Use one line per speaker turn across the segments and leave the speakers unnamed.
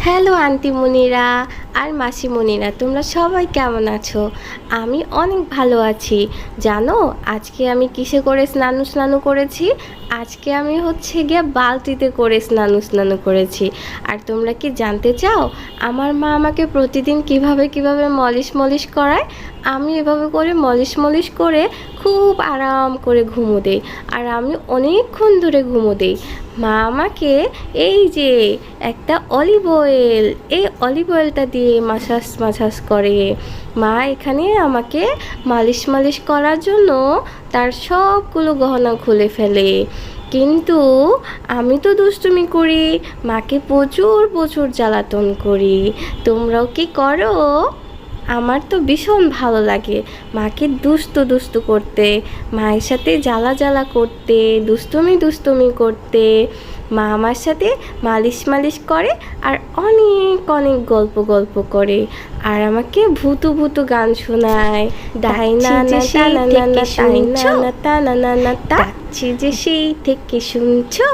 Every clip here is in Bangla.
হ্যালো আন্টিমণিরা আর মাসিমণিরা, তোমরা সবাই কেমন আছো? আমি অনেক ভালো আছি। জানো, আজকে আমি কিসে করে স্নানু স্নানু করেছি? আজকে আমি হচ্ছে গিয়ে বালতিতে করে স্নানু স্নানু করেছি। আর তোমরা কি জানতে চাও, আমার মা আমাকে প্রতিদিন কীভাবে কীভাবে মলিশ মলিশ করায়? আমি এভাবে করে মলিশ মলিশ করে খুব আরাম করে ঘুমো দেই। আর আমি অনেকক্ষণ ধরে ঘুমো দেই। মা আমাকে এই যে একটা অলিভ অয়েল এই অলিভ অয়েলটা দিয়ে মাসাজ মাসাজ করে। মা এখানে আমাকে মালিশ মালিশ করার জন্য তার সবগুলো গহনা খুলে ফেলে। কিন্তু আমি তো দুষ্টুমি করি, মাকে প্রচুর প্রচুর জ্বালাতন করি। তোমরাও কি করো? আমার তো ভীষণ ভালো লাগে। মাকে দুস্তু দুস্তু করতে মায়ের সাথে জ্বালা জ্বালা করতে দুষ্টুমি দুষ্টুমি করতে মা আমার সাথে মালিশ মালিশ করে আর অনেক অনেক গল্প গল্প করে। আর আমাকে ভূতু ভূতু গান শোনায়। ডাইনা না টানা না না না টানা না না ডাকছি যে সেই থেকে শুনছো।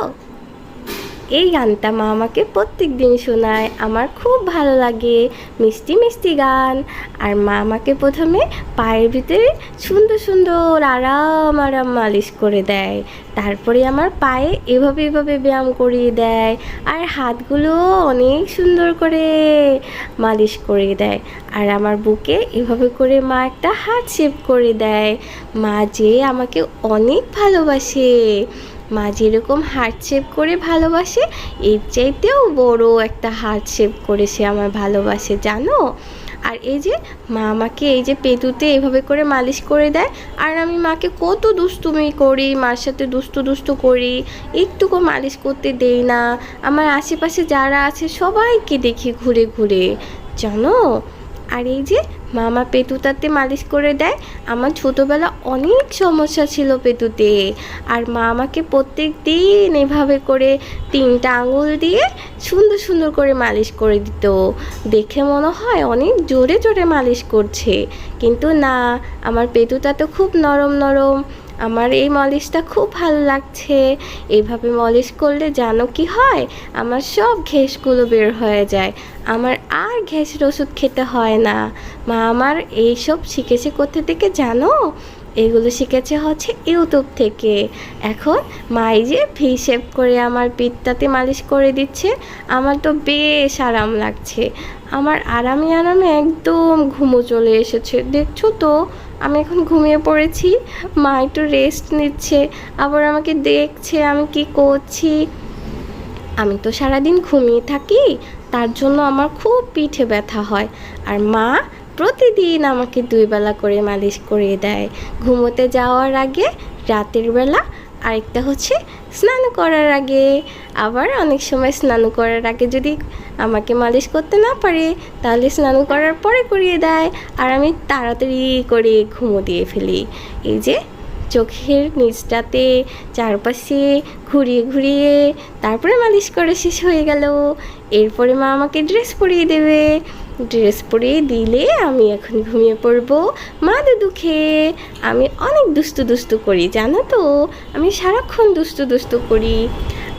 এই গানটা মা আমাকে প্রত্যেক দিন শোনায়। আমার খুব ভালো লাগে। মিষ্টি মিষ্টি গান। আর মা আমাকে প্রথমে পায়ের ভিতরে সুন্দর সুন্দর আরাম আরাম মালিশ করে দেয়। তারপরে আমার পায়ে এভাবে এভাবে ব্যায়াম করিয়ে দেয়। আর হাতগুলো অনেক সুন্দর করে মালিশ করে দেয়। আর আমার বুকে এভাবে করে মা একটা হাত শেপ করে দেয়। মা যে আমাকে অনেক ভালোবাসে। মা যেরকম হার্ট শেপ করে ভালোবাসে, এর চাইতেও বড় একটা হার্ট শেপ করে সে আমার ভালোবাসে, জানো? আর এই যে মা আমাকে এই যে পেতুতে এভাবে করে মালিশ করে দেয়, আর আমি মাকে কত দুষ্টুমি করি, মার সাথে দুষ্টু দুষ্টু করি, একটুকু মালিশ করতে দেই না, আমার আশেপাশে যারা আছে সবাইকে দেখি ঘুরে ঘুরে, জানো? আর এই যে মামা পেতুতাতে মালিশ করে দেয়। আমার ছোটোবেলা অনেক সমস্যা ছিল পেতুতে। আর মা আমাকে প্রত্যেক দিন এভাবে করে তিনটা আঙুল দিয়ে সুন্দর সুন্দর করে মালিশ করে দিত। দেখে মনে হয় অনেক জোরে জোরে মালিশ করছে। কিন্তু না, আমার পেতুতা তো খুব নরম নরম। আমার এই মলিশটা খুব ভালো লাগছে। এভাবে মলিশ করলে জানো কি হয়? আমার সব ঘেসগুলো বের হয়ে যায়। আমার আর ঘেসের ওষুধ খেতে হয় না। মা আমার এইসব শিখেছে কোথা থেকে জানো? এগুলো শিখেছে হচ্ছে ইউটিউব থেকে। এখন মাই যে ভি শেপ করে আমার পিঠটাতে মালিশ করে দিচ্ছে, আমার তো বেশ আরাম লাগছে। আমার আরামে আরামে একদম ঘুমো চলে এসেছে। দেখছ তো? আমি এখন ঘুমিয়ে পড়েছি। মা একটু রেস্ট নিচ্ছে, আবার আমাকে দেখছে আমি কি করছি। আমি তো সারাদিন ঘুমিয়ে থাকি, তার জন্য আমার খুব পিঠে ব্যথা হয়। আর মা প্রতিদিন আমাকে দুই বেলা করে মালিশ করিয়ে দেয়। ঘুমোতে যাওয়ার আগে রাতের বেলা আরেকটা হচ্ছে স্নান করার আগে। আবার অনেক সময় স্নান করার আগে যদি আমাকে মালিশ করতে না পারে, তাহলে স্নান করার পরে করিয়ে দেয়। আর আমি তাড়াতাড়ি করে ঘুমো দিয়ে ফেলি। এই যে চোখের নিচটাতে চারপাশে ঘুরিয়ে ঘুরিয়ে তারপরে মালিশ করা শেষ হয়ে গেল। এরপরে মা আমাকে ড্রেস পরিয়ে দেবে। ড্রেস পরে দিলে আমি এখন ঘুমিয়ে পড়ব। মা দুদু খেয়ে আমি অনেক দুস্তু দুস্তু করি, জানো তো? আমি সারাক্ষণ দুস্তু দুস্তু করি।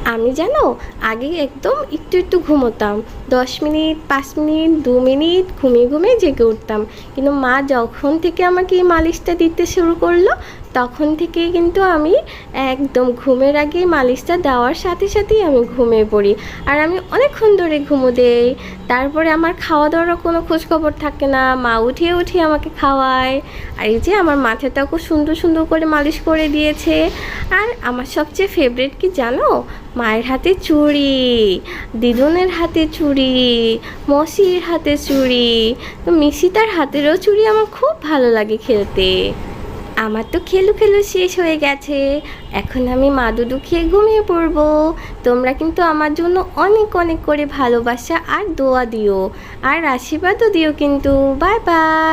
আমি জানো, আগে একদম একটু একটু ঘুমোতাম। দশ মিনিট, পাঁচ মিনিট, দু মিনিট ঘুমিয়ে ঘুমিয়ে জেগে উঠতাম। কিন্তু মা যখন থেকে আমাকে এই মালিশটা দিতে শুরু করল তখন থেকে কিন্তু আমি একদম ঘুমের আগে মালিশটা দেওয়ার সাথে সাথেই আমি ঘুমিয়ে পড়ি। আর আমি অনেকক্ষণ ধরে ঘুমো দেই, তারপরে আমার খাওয়া দাওয়ারও কোনো খোঁজখবর থাকে না, মা উঠিয়ে উঠিয়ে আমাকে খাওয়ায়। আর এই যে আমার মাথাটাও খুব সুন্দর সুন্দর করে মালিশ করে দিয়েছে। আর আমার সবচেয়ে ফেভারিট কি জানো? মায়ের হাতে চুড়ি, দিদুনের হাতে চুড়ি, মসির হাতে চুড়ি। তো মিশিতার হাতেরও চুড়ি আমার খুব ভালো লাগে খেলতে। আমার তো খেলু খেলু শেষ হয়ে গেছে। এখন আমি মা দুদু খেয়ে ঘুমিয়ে পড়ব। তোমরা কিন্তু আমার জন্য অনেক অনেক করে ভালোবাসা আর দোয়া দিও। আর আশীর্বাদও দিও কিন্তু। Bye bye.